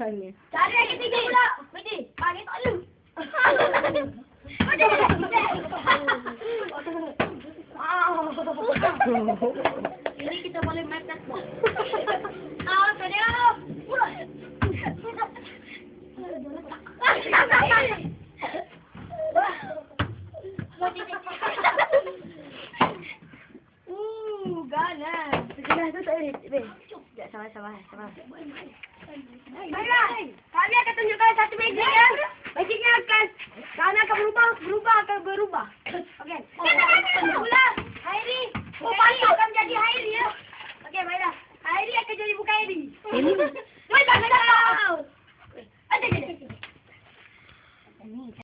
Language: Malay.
Rasanya. Cari yang ketiga pula. Pergi. Panggil tak lu. Ini kita boleh main plasma. Ah, tadi ah. Uh, ganas. Sejelah tu tak boleh. Sabar, sabar, sabar. Baiklah, kami akan tunjukkan satu magic ya. Magicnya akan, kami akan berubah, berubah akan berubah. Okey. Mula, Hairi. Oh, pasti akan jadi Hairi ya. Okey, baiklah. Hairi akan jadi bukan Hairi.